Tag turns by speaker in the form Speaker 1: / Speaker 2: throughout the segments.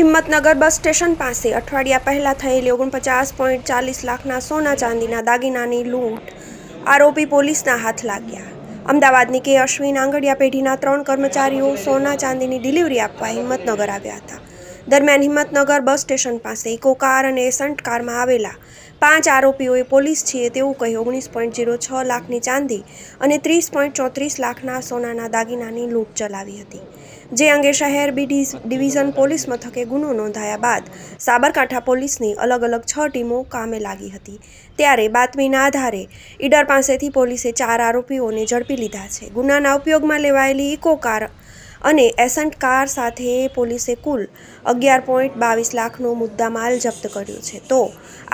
Speaker 1: Himmatnagar bus station પાસે અઠવાડિયા પહેલા થયેલી ઓગણપચાસ પોઈન્ટ ચાલીસ લાખના સોના ચાંદીના દાગીનાની લૂંટ. આરોપી પોલીસના હાથ લાગ્યા. અમદાવાદની કે અશ્વિન આંગડિયા પેઢીના ત્રણ કર્મચારીઓ સોના ચાંદીની ડિલિવરી આપવા હિંમતનગર આવ્યા હતા. દરમિયાન હિંમતનગર બસ સ્ટેશન પાસે ઇકો કાર અને એસન્ટ કારમાં આવેલા પાંચ આરોપીઓએ પોલીસ છીએ તેવું કહી ઓગણીસ પોઈન્ટ જીરો છ લાખની ચાંદી અને ત્રીસ પોઈન્ટ ચોત્રીસ લાખના સોનાના દાગીનાની લૂંટ ચલાવી હતી. જે અંગે શહેર બી ડિવિઝન પોલીસ મથકે ગુનો નોંધાયા બાદ સાબરકાંઠા પોલીસની અલગ અલગ છ ટીમો કામે લાગી હતી. ત્યારે બાતમીના આધારે ઈડર પાસેથી પોલીસે ચાર આરોપીઓને ઝડપી લીધા છે. ગુનાના ઉપયોગમાં લેવાયેલી ઇકો કાર અને એસન્ટ કાર સાથે પોલીસે કુલ અગિયાર પોઈન્ટ બાવીસ લાખનો મુદ્દામાલ જપ્ત કર્યો છે. તો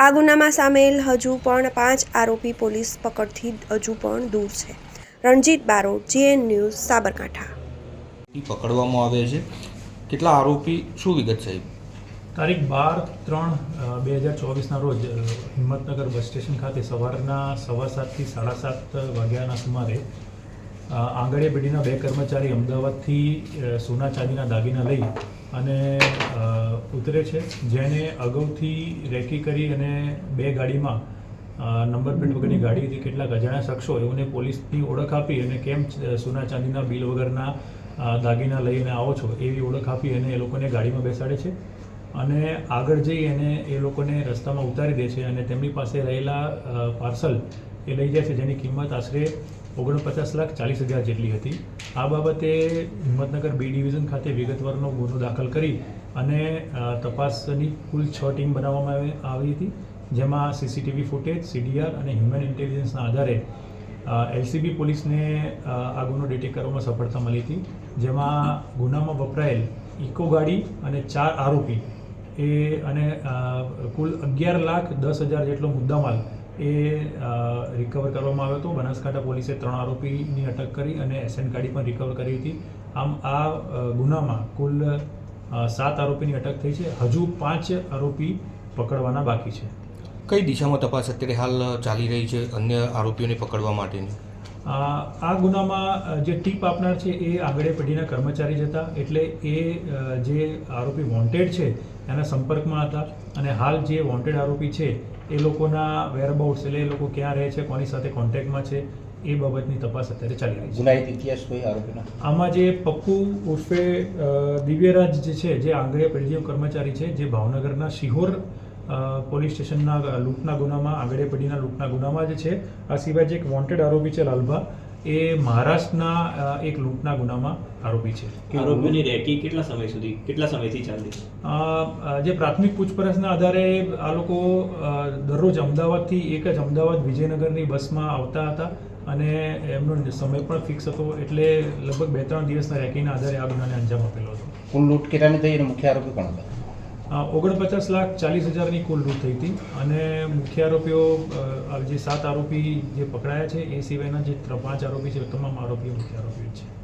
Speaker 1: આ ગુનામાં સામેલ હજુ પણ પાંચ આરોપી પોલીસ પકડથી હજુ પણ દૂર છે. Ranjit Barot, GN news, Sabarkantha.
Speaker 2: ઈ પકડવામાં આવે છે. કેટલા આરોપી, શું વિગત સાહેબ
Speaker 3: તારીખ બાર ત્રણ બે હજાર ચોવીસના રોજ હિંમતનગર બસ સ્ટેશન ખાતે સવારના સવા સાતથી સાડા સાત વાગ્યાના સુમારે આંગળીયા પેઢીના બે કર્મચારી અમદાવાદથી સોના ચાંદીના દાગીના લઈ અને ઉતરે છે. જેને અગાઉથી રેકી કરી અને બે ગાડીમાં નંબર પ્લેટ વગરની ગાડીથી કેટલાક અજાણ્યા શખ્સો એઓને પોલીસની ઓળખ આપી અને કેમ સોના ચાંદીના બિલ વગરના દાગીના લઈને આવો છો એવી ઓળખ આપી અને એ લોકોને ગાડીમાં બેસાડે છે? અને આગળ જઈ અને એ લોકોને રસ્તામાં ઉતારી દે છે અને તેમની પાસે રહેલા પાર્સલ એ લઈ જાય છે જેની કિંમત આશરે ઓગણપચાસ લાખ ચાલીસ હજાર જેટલી હતી. આ બાબતે હિંમતનગર બી ડિવિઝન ખાતે વિગતવારનો ગુનો દાખલ કરી અને તપાસની કુલ છ ટીમ બનાવવામાં આવી હતી. જેમાં સીસીટીવી ફૂટેજ, સીડીઆર અને હ્યુમન ઇન્ટેલિજન્સના આધારે એલસીબી પોલીસને આ ગુનો ડિટેક્ટ કરવામાં સફળતા મળી હતી. જેમાં ગુનામાં વપરાયેલ ઇકો ગાડી અને ચાર આરોપી. એ અને કુલ અગિયાર લાખ દસ હજાર જેટલો મુદ્દામાલ એ રિકવર કરવામાં આવ્યો હતો. બનાસકાંઠા પોલીસે ત્રણ આરોપીની અટક કરી અને એસએન ગાડી પણ રિકવર કરી હતી. આમ, આ ગુનામાં કુલ સાત આરોપીની અટક થઈ છે. હજુ પાંચ આરોપી પકડવાના બાકી છે.
Speaker 2: કઈ દિશામાં તપાસ અત્યારે હાલ ચાલી રહી છે અન્ય આરોપીઓને પકડવા માટેની?
Speaker 3: આ આ ગુનામાં જે ટીપ આપનાર છે એ આગળ પેઢીના કર્મચારી જ હતા. એટલે એ જે આરોપી વોન્ટેડ છે એના સંપર્કમાં હતા અને હાલ જે વોન્ટેડ આરોપી છે એ લોકોના વેરબાઉટ્સ એટલે એ લોકો ક્યાં રહે છે કોની સાથે કોન્ટેક્ટમાં છે એ બાબતની તપાસ અત્યારે ચાલી રહી છે.
Speaker 4: ગુનાહિત ઇતિહાસ કોઈ આરોપીનો?
Speaker 3: આમાં જે પપ્પુ ઉર્ફે દિવ્યરાજ જે છે જે આંગળીયા પેઢીઓ કર્મચારી છે જે ભાવનગરના શિહોર પોલીસ સ્ટેશનના લૂંટના ગુનામાં આંગળે પડીના લૂંટના ગુનામાં જે છે આ સિવાય જે એક વોન્ટેડ આરોપી છે લાલભા એ મહારાષ્ટ્રના એક લૂંટના ગુનામાં આરોપી છે.
Speaker 5: આરોપીની રેકી કેટલા સમય સુધી કેટલા સમયથી
Speaker 3: અ, જે પ્રાથમિક પૂછપરછના આધારે આ લોકો દરરોજ અમદાવાદથી એક જ અમદાવાદ વિજયનગરની બસમાં આવતા હતા અને એમનો સમય પણ ફિક્સ હતો એટલે લગભગ બે ત્રણ દિવસના રેકીના આધારે આ ગુનાને અંજામ આપેલો હતો.
Speaker 4: કુલ લૂંટ કેટલાની થઈ અને મુખ્ય આરોપી કોણ હતા?
Speaker 3: ઓગણપચાસ લાખ ચાલીસ હજારની કુલ લૂંટ થઈ હતી અને મુખ્ય આરોપીઓ જે સાત આરોપી જે પકડાયા છે, એ સિવાયના જે પાંચ આરોપી છે તમામ આરોપીઓ મુખ્ય આરોપીઓ છે.